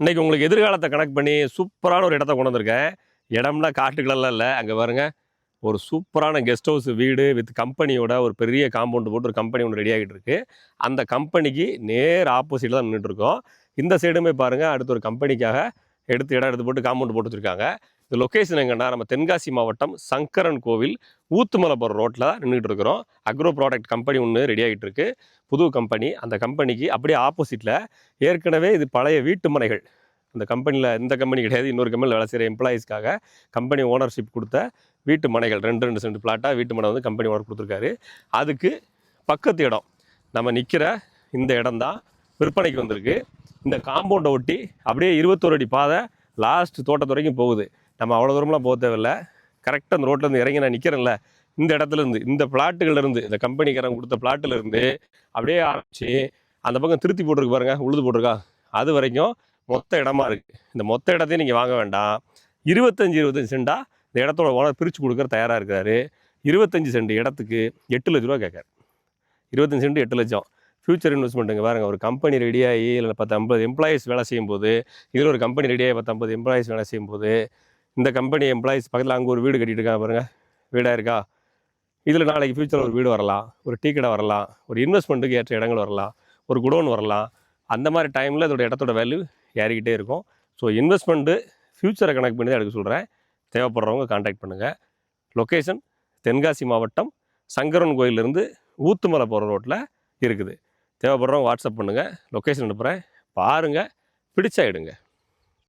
இன்றைக்கி உங்களுக்கு எதிர்காலத்தை கனெக்ட் பண்ணி சூப்பரான ஒரு இடத்த கொண்டு வந்திருக்கேன். இடம்னா காட்டுகளெல்லாம் இல்லை. அங்கே பாருங்க. ஒரு சூப்பரான கெஸ்ட் ஹவுஸ் வீடு வித் கம்பெனியோட ஒரு பெரிய காம்பவுண்ட் போட்டு ஒரு கம்பெனி ஒன்று ரெடி ஆகிட்டு இருக்கு. அந்த கம்பெனிக்கு நேர் ஆப்போசிட்டில் தான் நின்றுட்டுருக்கோம் இந்த சைடுமே பாருங்கள் அடுத்து ஒரு கம்பெனிக்காக எடுத்து இடம் எடுத்து போட்டு காம்பவுண்ட் போட்டு வச்சுருக்காங்க. இந்த லொக்கேஷன் எங்கன்னா நம்ம தென்காசி மாவட்டம் சங்கரன் கோவில் ஊத்துமலைபுரம் ரோட்டில் நின்றுட்டு இருக்கிறோம் அக்ரோ ப்ராடக்ட் கம்பெனி ஒன்று ரெடி ஆகிட்டு இருக்கு புது கம்பெனி அந்த கம்பெனிக்கு அப்படியே ஆப்போசிட்டில் ஏற்கனவே இது பழைய வீட்டு மனைகள். அந்த கம்பெனியில் இந்த கம்பெனி கிடையாது. இன்னொரு கம்பெனியில் வேலை செய்கிற எம்ப்ளாயீஸ்க்காக கம்பெனி ஓனர்ஷிப் கொடுத்த வீட்டு மனைகள். ரெண்டு ரெண்டு சென்ட் பிளாட்டாக வீட்டு மனை வந்து கம்பெனி ஓனர் கொடுத்துருக்காரு. அதுக்கு பக்கத்து இடம். நம்ம நிற்கிற இந்த இடம் தான் விற்பனைக்கு வந்திருக்கு. இந்த காம்பவுண்டை ஒட்டி அப்படியே இருபத்தோரு அடி பாதை லாஸ்ட் தோட்டத்து வரைக்கும் போகுது. நம்ம அவ்வளோ தூரம்லாம் போக தேவையில்ல. கரெக்டாக அந்த ரோட்லேருந்து இறங்கி நான் நிற்கிறேன்ல இந்த இடத்துல இருந்து இந்த பிளாட்டுகள்ல இருந்து இந்த கம்பெனிக்காரங்க கொடுத்த பிளாட்டுல இருந்து அப்படியே ஆரம்பித்து அந்த பக்கம் திருத்தி போட்டிருக்கு பாருங்க உழுது போட்டிருக்கா? அது வரைக்கும் மொத்த இடமா இருக்குது இந்த மொத்த இடத்தையும் நீங்கள் வாங்க வேண்டாம். இருபத்தஞ்சி இருபத்தஞ்சி சென்டா இந்த இடத்தோட ஓனர் பிரித்து கொடுக்குற தயாராக இருக்கிறாரு இருபத்தஞ்சி சென்ட் இடத்துக்கு எட்டு லட்ச ரூபா கேட்காரு. இருபத்தஞ்சு சென்ட் எட்டு லட்சம். ஃபியூச்சர் இன்வெஸ்ட்மெண்ட்டுங்க பாருங்க ஒரு கம்பெனி ரெடியாகி இல்லை பத்து ஐம்பது எம்ப்ளாயீஸ் வேலை செய்யும்போது இதில் ஒரு கம்பெனி ரெடியாகி பத்து ஐம்பது எம்ப்ளாயீஸ் வேலை செய்யும்போது இந்த கம்பெனி எம்ப்ளாயிஸ் பக்கத்தில் அங்கே ஒரு வீடு கட்டிகிட்டு இருக்காங்க பாருங்கள் வீடாக இருக்கா? இதில் நாளைக்கு ஃப்யூச்சரில் ஒரு வீடு வரலாம். ஒரு டீ கடை வரலாம். ஒரு இன்வெஸ்ட்மெண்ட்டுக்கு ஏற்ற இடங்கள் வரலாம். ஒரு குடோன் வரலாம். அந்த மாதிரி டைமில் இதோட இடத்தோட வேல்யூ ஏறிக்கிட்டே இருக்கும். ஸோ இன்வெஸ்ட்மெண்ட்டு ஃப்யூச்சரை கணக்கு பண்ணி தான் எடுக்க சொல்கிறேன் தேவைப்படுறவங்க காண்டாக்ட் பண்ணுங்கள் லொக்கேஷன் தென்காசி மாவட்டம் சங்கரன் கோயிலிருந்து ஊத்துமலை போகிற ரோட்டில் இருக்குது. தேவைப்படுறவங்க வாட்ஸ்அப் பண்ணுங்கள் லொக்கேஷன் அனுப்புகிறேன் பாருங்கள் பிடிச்சா எடுங்க.